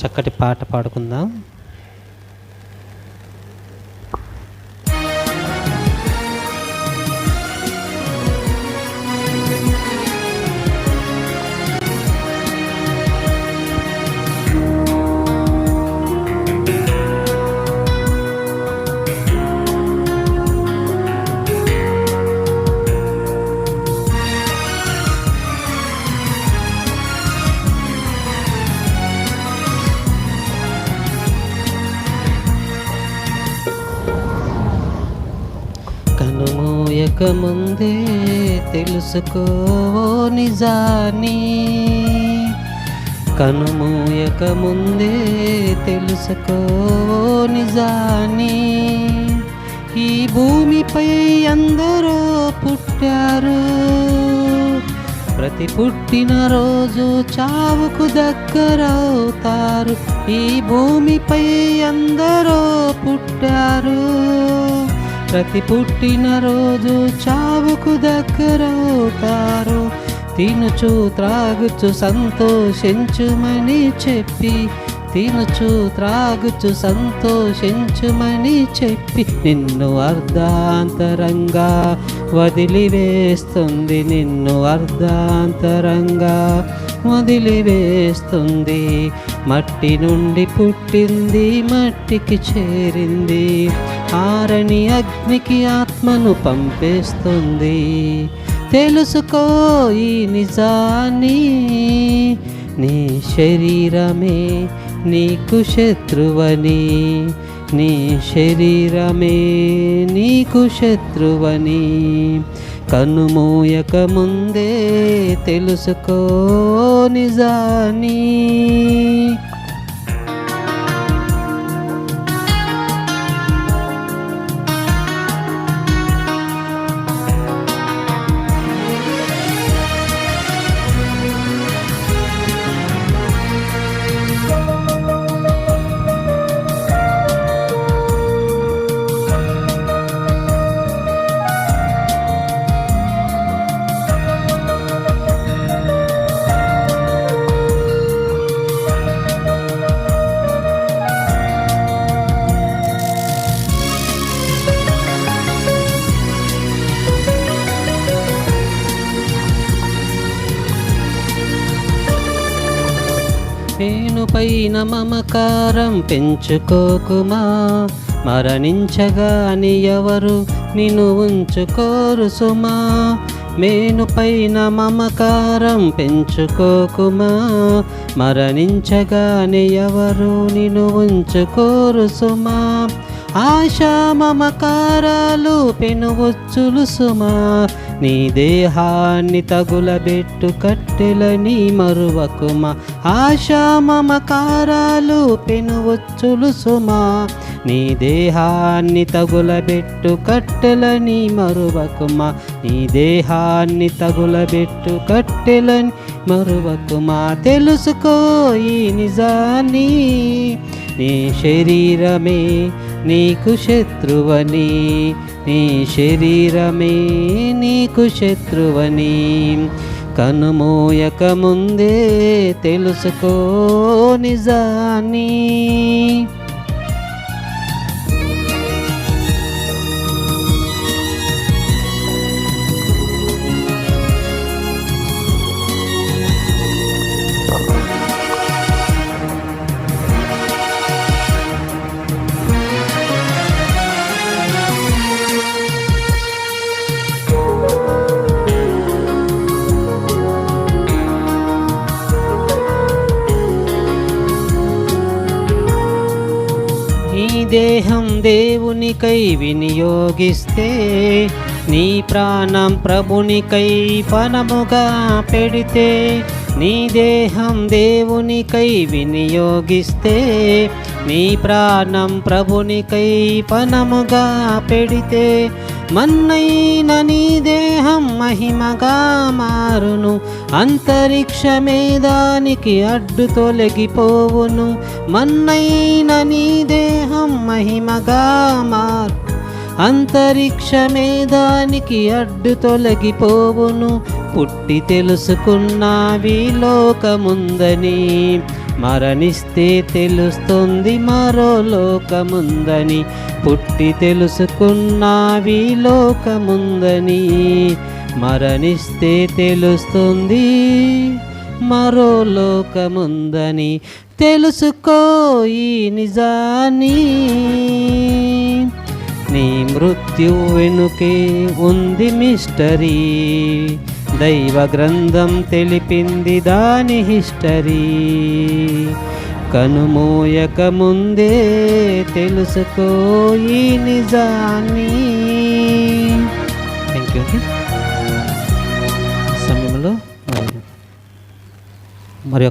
చక్కటి పాట పాడుకుందాం. కనుమూయక ముందే తెలుసుకో నిజాన్ని. కనుమూయక ముందే తెలుసుకో నిజాన్ని. ఈ భూమిపై అందరూ పుట్టారు. ప్రతి పుట్టిన రోజు చావుకు దగ్గరవుతారు. ఈ భూమిపై అందరూ పుట్టారు. ప్రతి పుట్టిన రోజు చావుకు దగ్గరవుతారు. తినుచు త్రాగుచు సంతోషించుమని చెప్పి తినుచు త్రాగుచు సంతోషించుమని చెప్పి నిన్ను అర్ధాంతరంగా వదిలివేస్తుంది నిన్ను అర్ధాంతరంగా వదిలివేస్తుంది. మట్టి నుండి పుట్టింది మట్టికి చేరింది ఆరని అగ్నికి ఆత్మను పంపేస్తుంది. తెలుసుకో ఈ నిజాన్ని నీ శరీరమే నీకు శత్రువని నీ శరీరమే నీకు శత్రువని. కనుమూయక ముందే తెలుసుకో నిజాన్ని నేను పైన మమకారం పెంచుకోకుమా? మరణించగాని ఎవరు నిన్ను ఉంచుకోరు సుమా? మేను పైన మమకారం పెంచుకోకుమా? మరణించగాని ఎవరు నిన్ను ఉంచుకోరు సుమా? ఆశా మమకారాలు పెనువచ్చులు సుమా. నీ దేహాన్ని తగులబెట్టు కట్టెలని మరువకుమా. ఆశా మమకారాలు పెనువచ్చులు సుమా. నీ దేహాన్ని తగులబెట్టు కట్టెలని మరువకుమా. నీ దేహాన్ని తగులబెట్టు కట్టెలని మరువకుమా. తెలుసుకో ఈ నిజాన్ని. నీ శరీరమే నీకు శత్రువని నీ శరీరమే నీకు శత్రువని. కనుమోయక ముందే తెలుసుకో నిజాన్ని. దేహం దేవునికై వినియోగిస్తే నీ ప్రాణం ప్రభునికై పనముగా పెడితే నీ దేహం దేవునికై వినియోగిస్తే నీ ప్రాణం ప్రభునికై పనముగా పెడితే మన్నైన నీ దేహం మహిమగా మారును. అంతరిక్షమే దానికి అడ్డు తొలగిపోవును. మన్నైన నీ దేహం మహిమగా మారు. అంతరిక్షమే దానికి అడ్డు తొలగిపోవును. పుట్టి తెలుసుకున్నావి లోకముందని. మరణిస్తే తెలుస్తుంది మరో లోకముందని. పుట్టి తెలుసుకున్నావి లోకముందని. మరణిస్తే తెలుస్తుంది మరో లోకముందని. తెలుసుకో ఈ నిజాన్ని. నీ మృత్యు వెనుకే ఉంది మిస్టరీ. దైవ గ్రంథం తెలిపింది దాని హిస్టరీ. కనుమోయక ముందే తెలుసుకో ఈ నిజాన్ని. థ్యాంక్ యూ సమయంలో మరి